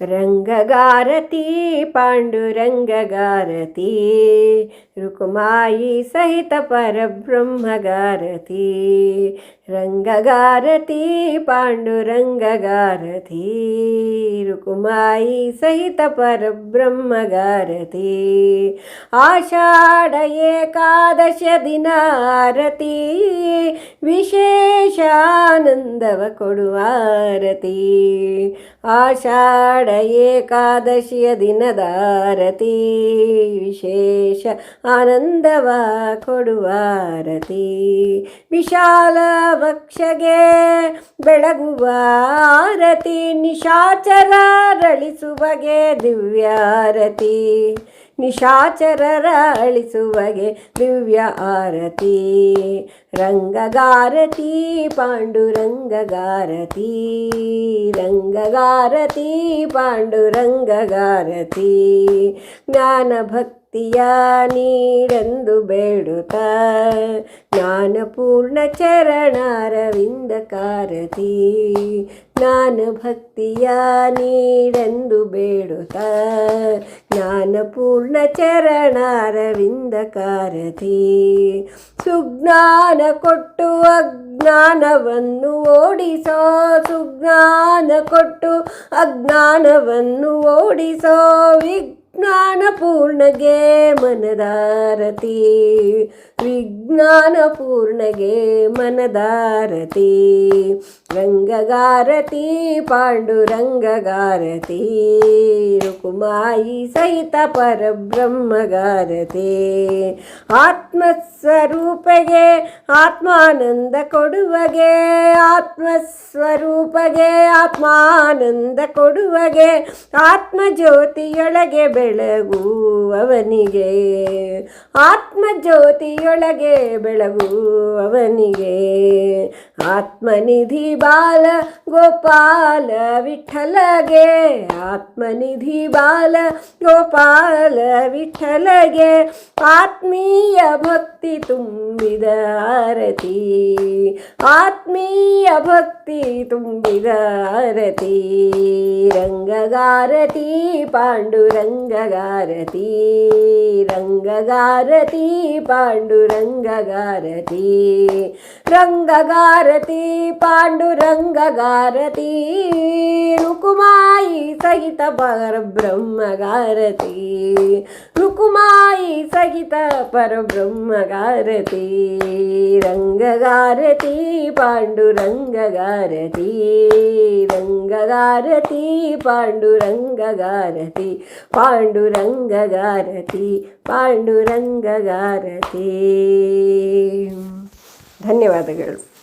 ರಂಗಗಾರತಿ ಪಾಂಡುರಂಗಗಾರತಿ ರುಕುಮಾಯಿ ಸಹಿತ ಪರಬ್ರಹ್ಮಗಾರತಿ ರಂಗಗಾರತಿ ಪಾಂಡುರಂಗಗಾರತಿ ರುಕುಮಾಯಿ ಸಹಿತ ಪರಬ್ರಹ್ಮಗಾರತಿ ಆಷಾಢ ಏಕಾದಶ ದಿನ ಆರತಿ ವಿಶೇಷ ಆನಂದವ ಕೊಡುವ ಆರತಿ ಆಷಾಢ ಏಕಾದಶಿಯ ದಿನದ ಆರತಿ ವಿಶೇಷ ಆನಂದವ ಕೊಡುವ ಆರತಿ ವಿಶಾಲ ವಕ್ಷಗೆ ಬೆಳಗುವ ಆರತಿ ನಿಶಾಚರರಳಿಸುವಗೆ ದಿವ್ಯಾರತಿ. ನಿಶಾಚರರ ಅಳಿಸುವಗೆ ದಿವ್ಯ ಆರತಿ ರಂಗಗಾರತಿ, ಪಾಂಡುರಂಗಗಾರತಿ. ರಂಗಗಾರತಿ, ಪಾಂಡುರಂಗಗಾರತಿ. ಜ್ಞಾನ ಭಕ್ತಿಯ ನೀರೆಂದು ಬೇಡುತ್ತ. ಜ್ಞಾನಪೂರ್ಣ ಚರಣಾರವಿಂದ ಕಾರತಿ ಜ್ಞಾನ ಭಕ್ತಿಯ ನೀಡೆಂದು ಬೇಡುತ್ತ. ಜ್ಞಾನಪೂರ್ಣ ಚರಣಾರವಿಂದ ಕಾರತಿ ಸುಜ್ಞಾನ ಕೊಟ್ಟು ಅಜ್ಞಾನವನ್ನು ಓಡಿಸೋ. ಸುಜ್ಞಾನ ಕೊಟ್ಟು ಅಜ್ಞಾನವನ್ನು ಓಡಿಸೋ. ವಿಜ್ಞಾನ ಪೂರ್ಣಗೆ ಮನದಾರತಿ. ವಿಜ್ಞಾನ ಪೂರ್ಣಗೆ ಮನದಾರತಿ. ರಂಗಗಾರತಿ, ಪಾಂಡುರಂಗಗಾರತಿ, ರುಕುಮಾಯಿ ಸಹಿತ ಪರಬ್ರಹ್ಮಗಾರತಿ. ಆತ್ಮಸ್ವರೂಪಗೆ ಆತ್ಮಾನಂದ ಕೊಡುವಗೆ, ಆತ್ಮಸ್ವರೂಪಗೆ ಆತ್ಮಾನಂದ ಕೊಡುವಗೆ, ಆತ್ಮಜ್ಯೋತಿಯೊಳಗೆ ಬೆಳಗುವವನಿಗೆ. ಆತ್ಮಜ್ಯೋತಿಯೊಳಗೆ ಬೆಳಗುವವನಿಗೆ ಆತ್ಮನಿಧಿ ಬಾಲ ಗೋಪಾಲ ವಿಠಲಗೆ, ಆತ್ಮನಿಧಿ ಬಾಲ ಗೋಪಾಲ ವಿಠಲಗೆ, ಆತ್ಮೀಯ ಭಕ್ತಿ ತುಂಬಿದ ಆರತಿ, ಆತ್ಮೀಯ ಭಕ್ತಿ ತುಂಬಿದ ಆರತಿ, ರಂಗಗಾರತಿ, ಪಾಂಡುರಂಗಗಾರತಿ, ರಂಗಗಾರತಿ ಪಾಂಡುರಂಗಗಾರತಿ ರಂಗಗಾರತಿ ಪಾಂಡುರಂಗಗಾರತಿ ರುಕುಮಾಯಿ ಸಹಿತ ಪರಬ್ರಹ್ಮಗಾರತಿ ರುಕುಮಾಯಿ ಸಹಿತ ಪರಬ್ರಹ್ಮಗಾರತಿ ರಂಗಗಾರತಿ ಪಾಂಡುರಂಗಗಾರತಿ ರಂಗಗಾರತಿ ಪಾಂಡುರಂಗಗಾರತಿ ಪಾಂಡುರಂಗಗಾರತಿ ಪಾಂಡುರಂಗಗಾರತಿ ಧನ್ಯವಾದಗಳು